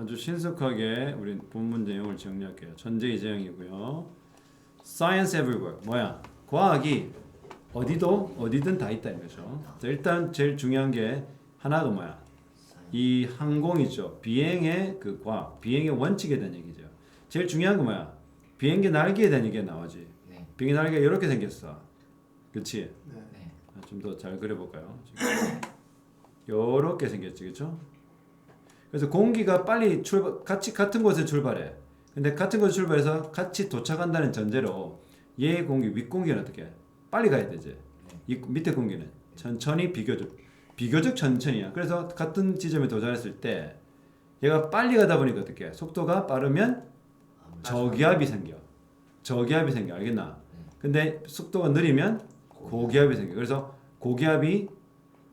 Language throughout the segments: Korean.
아주 신속하게 우리 본문 내용을 정리할게요. 전제 이재형이고요. Science everywhere. 뭐야? 과학이 어디도 어디든 다 있다 이거죠. 자, 일단 제일 중요한 게 하나가 뭐야? 이 항공이죠. 비행의 그 과학, 비행의 원칙에 대한 얘기죠. 제일 중요한 건 뭐야? 비행기 날개에 대한 얘기가 나오지. 네. 비행기 날개 이렇게 생겼어. 그렇지? 네. 네. 좀 더 잘 그려볼까요? 이렇게 생겼지, 그렇죠? 그래서 공기가 빨리 출발, 같이 같은 곳에 출발해. 근데 같은 곳에 출발해서 같이 도착한다는 전제로 얘 공기, 윗 공기는 어떻게? 해? 빨리 가야 되지. 이 밑에 공기는 천천히 비교적 비교적 천천히야. 그래서 같은 지점에 도달했을 때 얘가 빨리 가다 보니까 어떻게? 해? 속도가 빠르면 저기압이 생겨. 저기압이 생겨. 알겠나? 근데 속도가 느리면 고기압이 생겨. 그래서 고기압이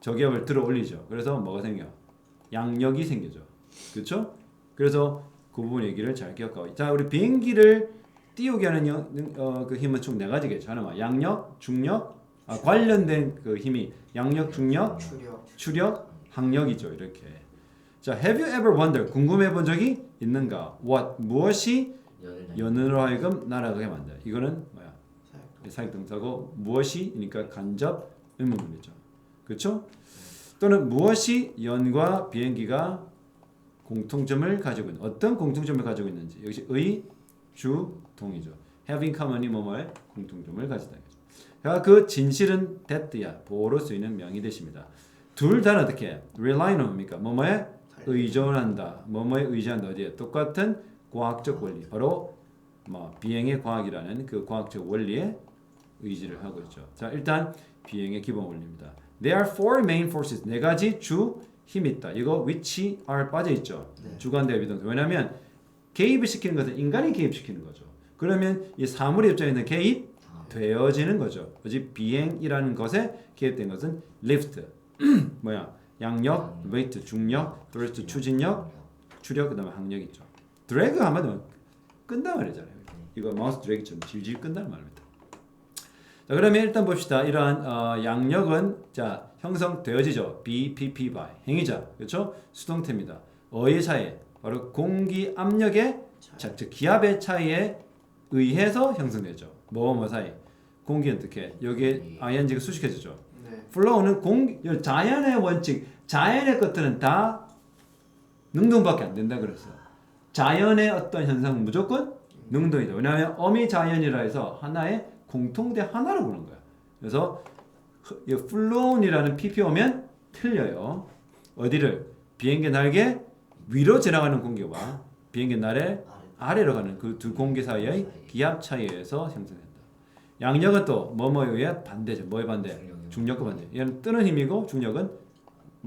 저기압을 들어 올리죠. 그래서 뭐가 생겨? 양력이 생겨져. 그렇죠? 그래서 그 부분 얘기를 잘 기억하고. 자, 우리 비행기를 띄우게 하는 영, 어, 그 힘은 총 네 가지겠죠. 하나만 양력, 중력, 아, 관련된 그 힘이 양력, 중력, 추력. 추력, 항력이죠. 이렇게. 자, have you ever wondered? 궁금해 본 적이 있는가? What 무엇이 연으로 하여금 날아가게 만들. 이거는 뭐야? 사역 동사고 무엇이니까 간접 의문문이죠. 그렇죠? 또는 무엇이 연과 비행기가 공통점을 가지고 있는 어떤 공통점을 가지고 있는지 역시 의, 주, 동이죠. having common이 뭐뭐의 공통점을 가지다. 자, 그 진실은 that야 보호로 쓰이는 명의 대십니다. 둘 다는 어떻게 rely on 뭡니까? 뭐뭐에 의존한다. 뭐뭐에 의지한다. 어디에 똑같은 과학적 원리 바로 뭐 비행의 과학이라는 그 과학적 원리에 의지를 하고 있죠. 자, 일단 비행의 기본 원리입니다. There are four main forces. 네 가지 주 힘이 있다. 이거 which are 빠져 있죠. 네. 주관대 비동사. 왜냐하면 개입을 시키는 것은 인간이 개입시키는 거죠. 그러면 이 사물의 입장에는 개입 되어지는 거죠. 그지 비행이라는 것에 개입된 것은 lift 뭐야 양력, weight 중력, thrust 추진력, 추력 그다음에 항력 있죠. 드래그 하면 끈다 말이잖아요. 이거 마우스 드래그처럼 질질 끈다는 말입니다. 자 그러면 일단 봅시다. 이러한 어, 양력은 자 형성되어지죠. BPP by 행위자 그렇죠? 수동태입니다. 어의 차이 바로 공기 압력의 차, 즉 기압의 차이에 의해서 형성되죠. 뭐와 뭐 사이 공기는 어떻게 여기에 ing가 수식해주죠. 네. 플로우는 공 자연의 원칙, 자연의 것들은 다 능동밖에 안 된다 그랬어. 자연의 어떤 현상은 무조건 능동이다. 왜냐하면 어미 자연이라 해서 하나의 공통대 하나로 보는 거야. 그래서 흐- 이 플로운이라는 PP 오면 틀려요. 어디를 비행기 날개 위로 지나가는 공기와 비행기 날에 아래로 가는 그 두 공기 사이의 기압 차이에 의해서 형성된다. 양력은 또 뭐뭐에 의해 반대죠. 뭐의 반대? 중력과 반대. 얘는 뜨는 힘이고 중력은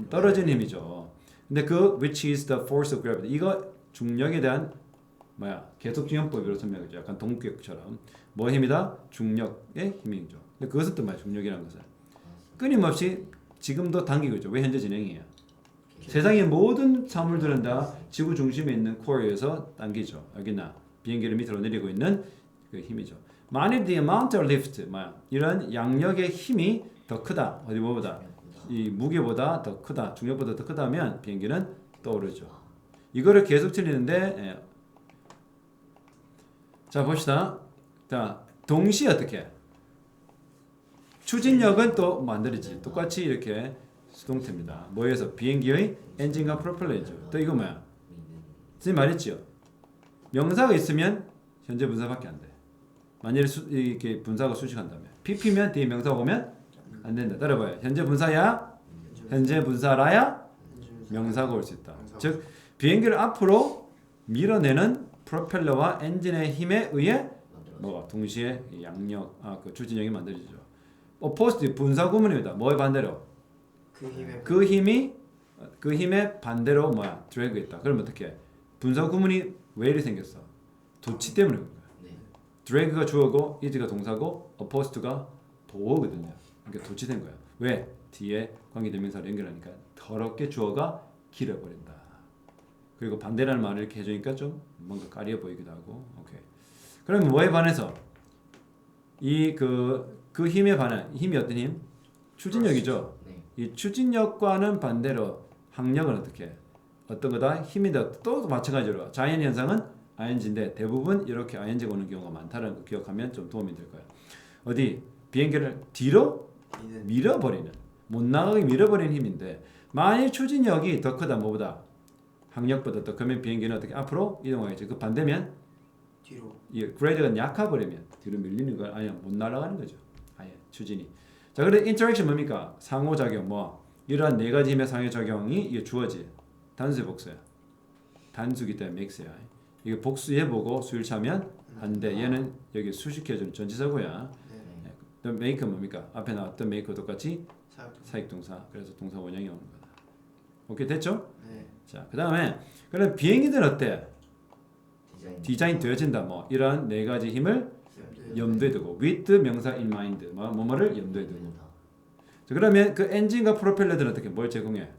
떨어지는 힘이죠. 근데 그 which is the force of gravity 이거 중력에 대한 뭐야 계속 중력법으로 설명하죠. 약간 동격처럼 뭐 힘이다? 중력의 힘이죠. 근데 그것은 또 뭐야 중력이라는 것은 끊임없이 지금도 당기고 있죠. 왜 현재 진행이에요? 세상의 모든 사물들은 다 지구 중심에 있는 코어에서 당기죠. 알겠나? 비행기를 밑으로 내리고 있는 그 힘이죠. 만일 the amount of lift, 뭐야? 이런 양력의 힘이 더 크다. 어디 뭐보다? 이 무게보다 더 크다. 중력보다 더 크다면 비행기는 떠오르죠. 이거를 계속 틀리는데 예. 자 봅시다. 자 동시에 어떻게? 추진력은 또 만들어지. 똑같이 이렇게 수동태입니다. 뭐에서 비행기의 엔진과 프로펠러죠. 또 이거 뭐야? 선생님 말했죠. 명사가 있으면 현재 분사밖에 안 돼. 만약에 수, 이렇게 분사가 수식한다면 PP면 뒤에 명사가 오면 안 된다. 따라봐요. 현재 분사야 현재 분사라야 명사가 올 수 있다. 즉 비행기를 앞으로 밀어내는 프로펠러와 엔진의 힘에 의해 뭐가 동시에 이 양력 아 그 추진력이 만들어지죠. opposite 분사 구문입니다. 뭐의 반대로? 그 힘에 그 힘이 그 힘의 반대로 뭐야? 드래그 있다. 그럼 어떻게? 분사 구문이 왜 이리 생겼어? 도치 때문에 그런 거야. 드래그가 주어고 이즈가 동사고 opposite가 보어거든요. 그러니까 도치된 거야. 왜? 뒤에 관계대명사를 연결하니까 더럽게 주어가 길어버린다. 그리고 반대라는 말을 이렇게 해주니까 좀 뭔가 까리어 보이기도 하고. 오케이. 그럼 뭐에 반해서 이 그그 힘에 반한 힘이 어떤 힘? 추진력이죠. 이 추진력과는 반대로 항력은 어떻게? 어떤 거다 힘이다 또 마찬가지로 자연 현상은 ing인데 대부분 이렇게 ing가 오는 경우가 많다는 거 기억하면 좀 도움이 될 거예요. 어디 비행기를 뒤로 밀어버리는 못 나가게 밀어버리는 힘인데 만일 추진력이 더 크다 뭐보다 항력보다 더 크면 비행기는 어떻게 앞으로 이동하겠죠. 그 반대면 뒤로 이 그레이드가 약해버리면 뒤로 밀리는 거 아니야 못 날아가는 거죠. 아예 추진이. 자 그래 인터랙션 뭡니까? 상호작용 뭐 이러한 네 가지 힘의 상호작용이 이게 주어지 단수의 복수야. 단수기 때문에 맥스야. 이게 복수해 보고 수일 차면 한데 얘는 여기 수식해주는 전치사고야. 네. 또 메이크 뭡니까? 앞에 나왔던 메이크 똑같이 사역 사익 동사. 그래서 동사 원형이 오는 거다. 오케이 됐죠? 네. 자 그 다음에 그럼 비행기들 어때? 디자인 디자인 되어진다 뭐 이런 네 가지 힘을 염두에 두고 with 명사 in mind 뭐 뭐뭐를 염두에 두고 자, 그러면 그 엔진과 프로펠러들은 어떻게 뭘 제공해?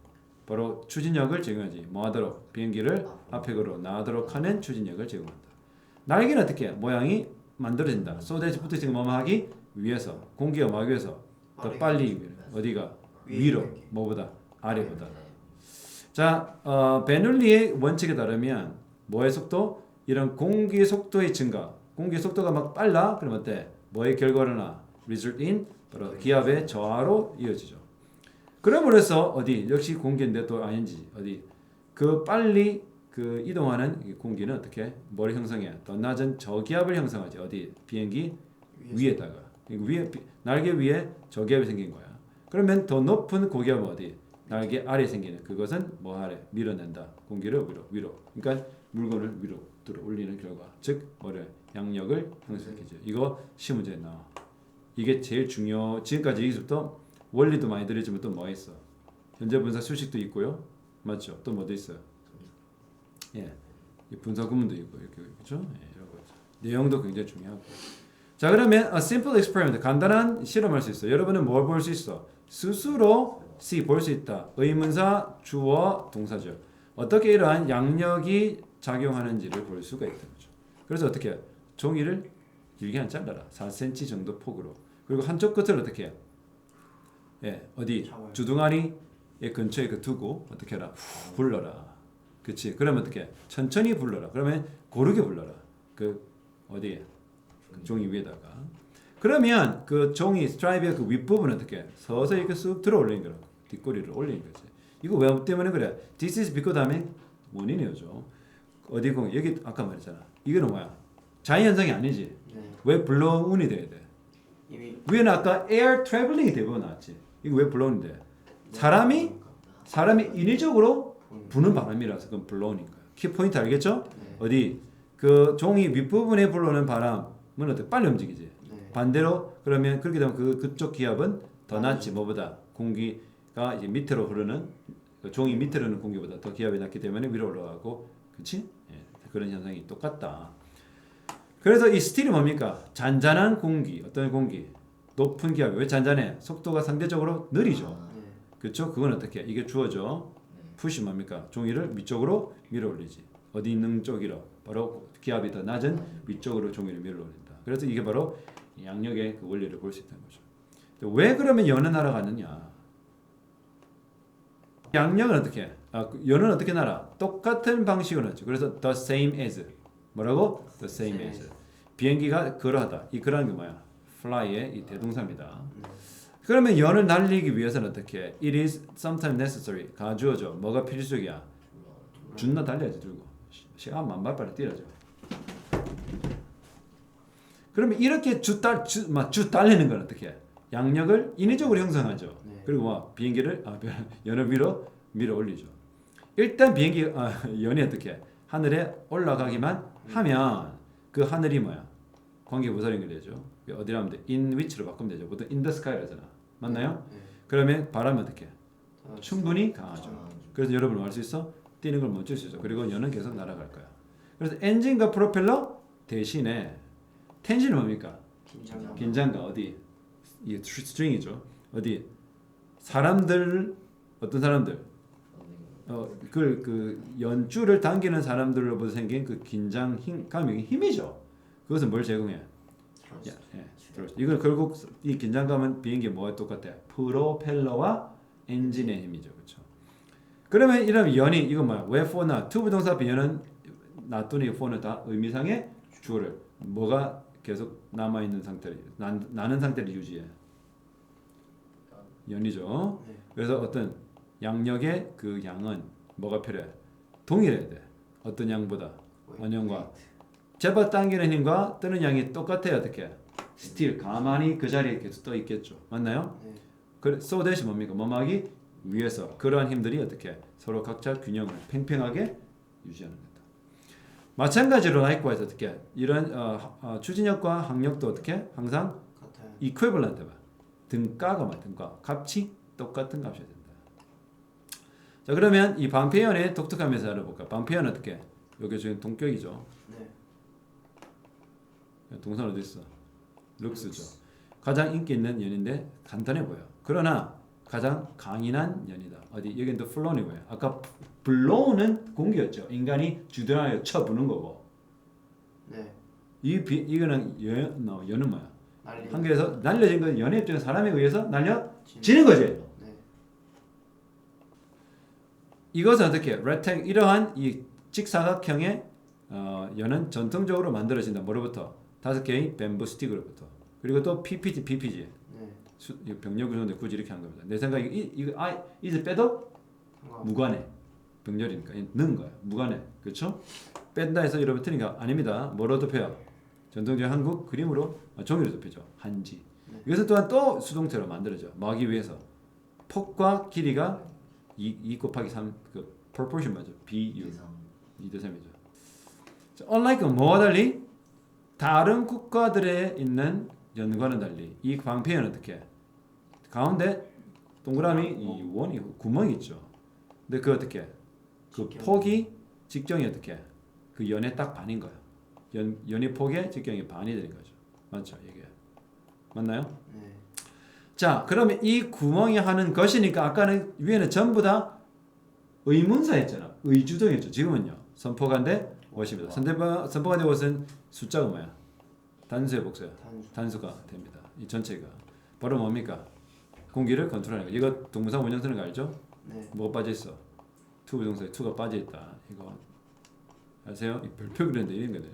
바로 추진력을 제공하지 뭐하도록 비행기를 앞으로 나가도록 하는 추진력을 제공한다. 날개는 어떻게? 해? 모양이 만들어진다. 쏘대지 붙어지는 뭐뭐 하기 위해서 공기가 막 위해서 더 빨리 어디가 위로 뭐보다 아래보다. 자, 어, 베눌리의 원칙에 따르면 뭐의 속도? 이런 공기 속도의 증가. 공기 속도가 막 빨라? 그럼 어때? 뭐의 결과로나 result in 바로 기압의 저하로 이어지죠. 그럼으로 해서 어디 역시 공기인데 또 아닌지 어디 그 빨리 그 이동하는 이 공기는 어떻게 뭘 형성해? 더 낮은 저기압을 형성하지 어디 비행기 위에다가 이거 위에 비- 날개 위에 저기압이 생긴 거야. 그러면 더 높은 고기압은 어디? 날개 아래 생기는 그것은 뭐 아래 밀어낸다. 공기를 위로 위로. 그러니까 물건을 위로 들어 올리는 결과. 즉 뭐를 양력을 형성시키죠. 이거 시험 문제에 나와. 이게 제일 중요. 지금까지 여기서부터 원리도 많이 들었지만 또 뭐 있어? 현재 분사 수식도 있고요. 맞죠? 또 뭐도 있어요? 예. 이 분사 구문도 있고 이렇게 그렇죠? 예, 이런 거. 내용도 굉장히 중요하고. 자 그러면 a simple experiment 간단한 실험할 수 있어. 여러분은 뭘 볼 수 있어? 스스로 C 볼 수 있다. 의문사 주어 동사죠. 어떻게 이러한 양력이 작용하는지를 볼 수가 있다는 거죠. 그래서 어떻게 해요? 종이를 길게 한 잘라라. 4cm 정도 폭으로. 그리고 한쪽 끝을 어떻게 해요? 예, 어디 잡아요. 주둥아리 근처에 그 두고 어떻게 해라? 후, 불러라. 그렇지. 그러면 어떻게? 해? 천천히 불러라. 그러면 고르게 불러라. 그 어디에? 그 종이 위에다가. 그러면 그 종이 스트라이브의 그 윗부분 어떻게? 해? 서서히 이렇게 쑥 들어 올리는 거라고. 뒷꼬리를 올리는 거지. 이거 왜 때문에 그래? This is because 다음에 원인이죠. 어디 공 여기 아까 말했잖아. 이거는 뭐야? 자연 현상이 아니지. 네. 왜 블로운이 돼야 돼? 이미 위에는 아까 에어 트래블링이 대부분 나왔지. 이거 왜 블로운인데? 사람이 사람이 인위적으로 부는 바람이라서 그건 블로운인 거야. 키 포인트 알겠죠? 네. 어디 그 종이 윗부분에 불러오는 바람은 어떻게 빨리 움직이지. 네. 반대로 그러면 그렇게 되면 그 그쪽 기압은 더 낮지 뭐보다 공기 가 이제 밑으로 흐르는 그 종이 밑으로 흐르는 공기보다 더 기압이 낮기 때문에 위로 올라가고 그렇지? 예, 그런 현상이 똑같다. 그래서 이 스틸이 뭡니까? 잔잔한 공기 어떤 공기 높은 기압 왜 잔잔해? 속도가 상대적으로 느리죠. 네. 그렇죠? 그건 어떻게? 이게 주어져. 푸시 뭡니까? 종이를 위쪽으로 밀어 올리지. 어디 있는 쪽이로? 바로 기압이 더 낮은 위쪽으로 종이를 밀어 올린다. 그래서 이게 바로 양력의 그 원리를 볼 수 있다는 거죠. 왜 그러면 연은 날아가느냐? 양력은 어떻게? 해? 아, 그 연은 어떻게 날아? 똑같은 방식으로 하죠. 그래서 the same as 뭐라고? the same as 비행기가 그러하다. 이 그러한 게 뭐야? fly의 이 대동사입니다. 그러면 연을 날리기 위해서는 어떻게? 해? It is sometimes necessary. 가주어져. 뭐가 필수적이야? 준나 달려야지 들고. 시- 시간 만발발에 뛰어야죠. 그러면 이렇게 주달 주막 주 달리는 건 어떻게? 해? 양력을 인위적으로 형성하죠. 네. 그리고 뭐 비행기를 아, 연을 위로 밀어 올리죠. 일단 비행기 아, 연이 어떻게? 해? 하늘에 올라가기만 하면 그 하늘이 뭐야? 관계부사 연결되죠. 어디로 하면 돼? in which로 바꾸면 되죠. 보통 in the sky라잖아. 맞나요? 네. 그러면 바람이 어떻게? 해? 어, 충분히 강하죠. 그래서 여러분 알수 있어? 뛰는 걸 멈출 수 있어. 그리고 연은 계속 날아갈 거야. 그래서 엔진과 프로펠러 대신에 텐진은 뭡니까? 긴장감. 긴장감 어디? 이 스트링이죠. 어디? 사람들 어떤 사람들? 어, 그걸 그 연줄을 당기는 사람들로부터 생긴 그 긴장 힘, 감이 힘이죠. 그것은 뭘 제공해? 야, 예. 이건 결국 이 긴장감은 비행기 뭐와 똑같아? 프로펠러와 엔진의 힘이죠, 그렇죠? 그러면 이런 연이 이거 뭐야? 왜 for나 to 부동사 비연은 나또는 for는 다 의미상의 주어를 뭐가 계속 남아 있는 상태를 나, 나는 상태를 유지해. 연이죠. 네. 그래서 어떤 양력의 그 양은 뭐가 필요해? 동일해야 돼. 어떤 양보다 원형과 제법 당기는 힘과 뜨는 양이 똑같아요. 어떻게? still 가만히 그 자리에 계속 떠 있겠죠. 맞나요? 네. 그래 so 대신 뭡니까? 뭐하기 위해서 그러한 힘들이 어떻게 서로 각자 균형을 팽팽하게 유지하는 거다. 마찬가지로 likewise 어떻게 이런 어, 어, 추진력과 항력도 어떻게 항상 같아요. equivalent 봐. 등가가 말 등가 값이 똑같은 값이어야 된다. 자 그러면 이 방패연의 독특한 면에서 알아볼까? 방패연 어떻게? 여기 지금 동격이죠. 네. 동산 어디 있어? 룩스죠. 가장 인기 있는 연인데 간단해 보여. 그러나 가장 강인한 연이다. 어디 여기는 또 플론이 뭐야? 아까 블로우는 공기였죠. 인간이 주둔하여 쳐부는 거고. 네. 이 비, 이거는 연, 어, 연은 뭐야? 날리. 한국에서 날려진 건 연애 입장에 사람에 의해서 날려지는 진- 거지. 네. 이것은 어떻게? rectangle 이러한 이 직사각형의 어, 연은 전통적으로 만들어진다. 뭐로부터? 다섯 개의 뱀부 스틱으로부터. 그리고 또 PPG, PPG. 네. 수, 병렬 구조인데 굳이 이렇게 한 겁니다. 내 생각에 이, 이거 아 이제 빼도. 무관해. 병렬이니까 이 넣은 거야. 무관해. 그렇죠? 뺀다 해서 여러분 틀리니까 아닙니다. 뭐로 덮여요? 전통적 한국 그림으로 아, 종이로 덮이죠. 한지. 네. 이것은 또한 또 수동태로 만들어져. 막기 위해서 폭과 길이가 2, 2 곱하기 3그 proportion 맞죠? BU 2대 3이죠. unlike 뭐와 달리 다른 국가들에 있는 연과는 달리 이 방패는 어떻게 가운데 동그라미 이 원이 구멍이 있죠. 근데 그 어떻게 그 직경. 폭이 직경이 어떻게 그 연의 딱 반인 거야. 연 연의 폭의 직경이 반이 되는 거죠. 맞죠 이게 맞나요? 네. 자, 그러면 이 구멍이 하는 것이니까 아까는 위에는 전부 다 의문사였잖아. 의주동이었죠. 지금은요. 옷입니다. 선대바, 선포간대 옷은 숫자가 뭐야? 단수의 복수야. 단수. 단수 가 됩니다. 이 전체가. 바로 뭡니까? 공기를 컨트롤하는 거. 이거 동사 원형 쓰는 거 알죠? 네. 뭐가 빠져 있어? 투 부동사에 투가 빠져 있다. 이거 아세요? 이 별표 그렸는데 이런 거들.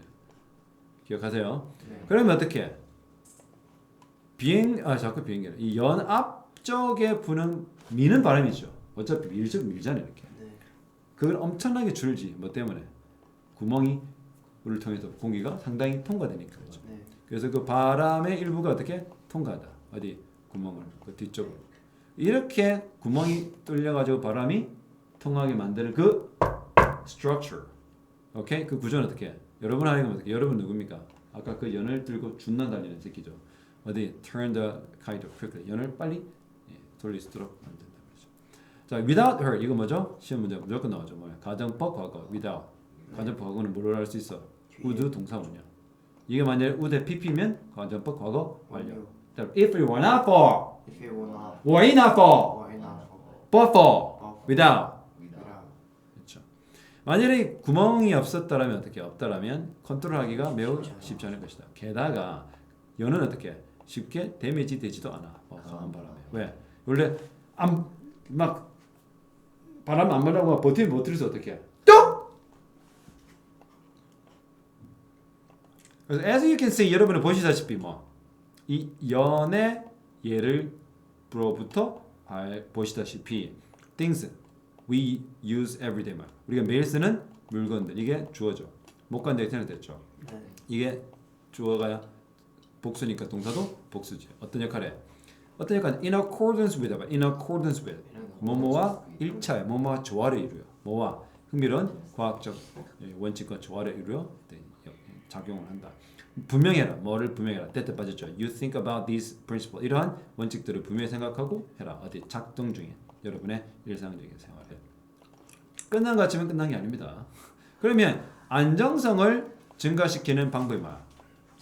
기억하세요? 네. 그러면 어떻게? 비행 아 자꾸 비행기라 이연 앞쪽에 부는 미는 바람이죠. 어차피 밀적 밀잖아요 이렇게. 네. 그걸 엄청나게 줄지 뭐 때문에 구멍이 를 통해서 공기가 상당히 통과되니까 그렇죠. 네. 그래서 그 바람의 일부가 어떻게 통과하다 어디 구멍을 그 뒤쪽으로 이렇게 구멍이 뚫려 가지고 바람이 통하게 만드는 그 structure 오케이 그 구조는 어떻게 여러분 하는 건 여러분 누굽니까? 아까 그 연을 들고 준난 달리는 새끼죠. 어디 turn the kite quickly. 연을 빨리 예, 돌릴 수 있도록 만든다 그렇죠. 자 without her 이거 뭐죠? 시험 문제 무조건 나오죠. 뭐야? 가정법 과거 without. 가정법 과거는 뭐로 할 수 있어? would 동사 원형 이게 만약에 would pp면 가정법 과거 완료. 그다음 if it were not for If you wanna were it not for why not? but for 어. without. 이라. 그렇죠. 만약에 구멍이 없었다라면 어떻게 없다라면 컨트롤하기가 매우 쉽지 않을 것이다. 게다가 연은 어떻게 쉽게 데미지 되지도 않아. 어, 강한 바람에. 왜? 원래 안막 바람 안 불라고 버티면 버티면서 어떻게? 뚝 그래서 as you can see 여러분은 보시다시피 뭐 이 연의 예를로부터 알- 보시다시피 things we use every day 말 우리가 매일 쓰는 물건들. 이게 주어죠 목관대 extend 됐죠? 네. 이게 주어가 복수니까 동사도 복수지. 어떤 역할에? 어떤 역할 in accordance with in accordance with. 뭐뭐와 일차에 뭐뭐와 조화를 이루어. 뭐와? 흥미로운 과학적 예, 원칙과 조화를 이루어 작용을 한다. 분명해라. 뭐를 분명해라. 때때 빠졌죠. You think about these principles. 이러한 원칙들을 분명히 생각하고 해라. 어디 작동 중에 여러분의 일상적인 생활에 끝난 것 같지만 끝난 게 아닙니다. 그러면 안정성을 증가시키는 방법이 뭐야?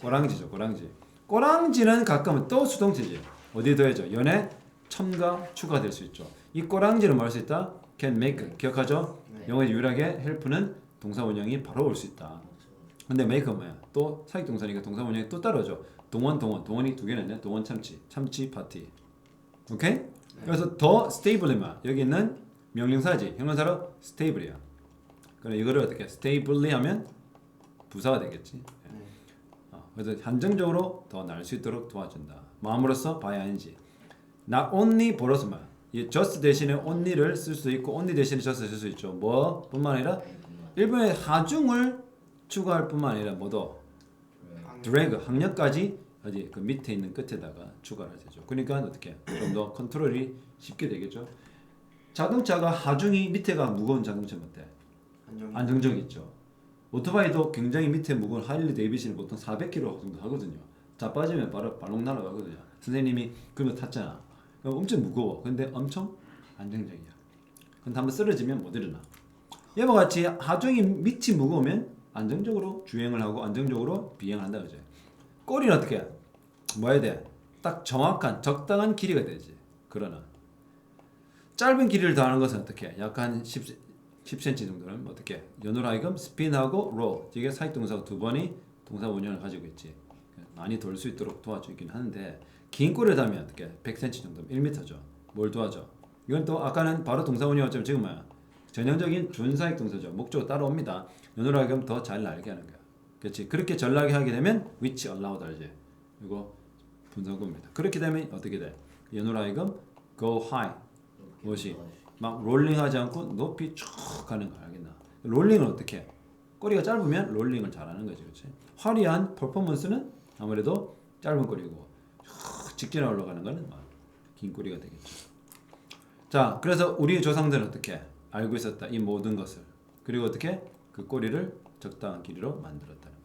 꼬랑지죠 꼬랑지. 꼬랑지는 가끔은 또 수동태지 어디에 더해져? 연에 첨가 추가될 수 있죠. 이 꼬랑지를 뭐할 수 있다? Can make. 기억하죠? 네. 영어 유일하게 help는 동사 원형이 바로 올 수 있다. 근데 make가 뭐야? 또 사익 동사니까 동사 원형이 또 따라오죠. 동원 동원. 동원이 두 있네. 동원 참치. 참치 파티. 오케이 그래서 더 스테이블이면 여기 있는 명령사지. 형용사로 stable이야. 그럼 이거를 어떻게 stably 하면 부사가 되겠지. 네. 어, 그래서 한정적으로 더날수 있도록 도와준다. 마음으로서 봐야 하는지. Not only 보러스만. 이 just 대신에 only를 쓸 수도 있고 only 대신에 just 쓸 수 있죠. 뭐뿐만 아니라 일본의 하중을 추가할 뿐만 아니라 뭐도 드래그 학력까지 어디 그 밑에 있는 끝에다가 추가를 되죠. 그러니까 어떻게 좀 더 컨트롤이 쉽게 되겠죠. 자동차가 하중이 밑에가 무거운 자동차 어때? 안정. 안정적이 있죠. 오토바이도 굉장히 밑에 무거운 하일리 데이비슨이 보통 400km 정도 하거든요. 자 빠지면 바로 발롱 날아가거든요. 선생님이 그거 탔잖아. 그럼 엄청 무거워. 근데 엄청 안정적이야. 근데 한번 쓰러지면 못 일어나. 이와 같이 하중이 밑이 무거우면 안정적으로 주행을 하고 안정적으로 비행을 한다 그죠. 꼬리는 어떻게? 해? 뭐 해야 돼? 딱 정확한 적당한 길이가 되지. 그러나 짧은 길이를 더하는 것은 어떻게? 해? 약한 10, 10cm 정도는 어떻게? 연으로 하여금 스핀하고 로 이게 사익 동사가 두 번이 동사 원형을 가지고 있지. 많이 돌 수 있도록 도와주긴 하는데 긴 꼬리를 달면 어떻게? 100cm 정도, 1m죠. 뭘 도와줘? 이건 또 아까는 바로 동사 원형이었지만 지금 뭐야? 전형적인 준사익 동사죠. 목적어 따라옵니다. 연으로 하여금 더 잘 날게 하는 거야. 그렇지? 그렇게 잘 날게 하게 되면 which allowed 알지? 이거 분사구입니다. 그렇게 되면 어떻게 돼? 연으로 하여금 go high 무엇이? 막 롤링하지 않고 높이 쭉 가는 거 알겠나? 롤링은 어떻게? 해? 꼬리가 짧으면 롤링을 잘하는 거지, 그렇지? 화려한 퍼포먼스는 아무래도 짧은 꼬리고 쭉 직진에 올라가는 거는 막긴 꼬리가 되겠죠. 자, 그래서 우리 조상들은 어떻게 알고 있었다 이 모든 것을 그리고 어떻게 그 꼬리를 적당한 길이로 만들었다.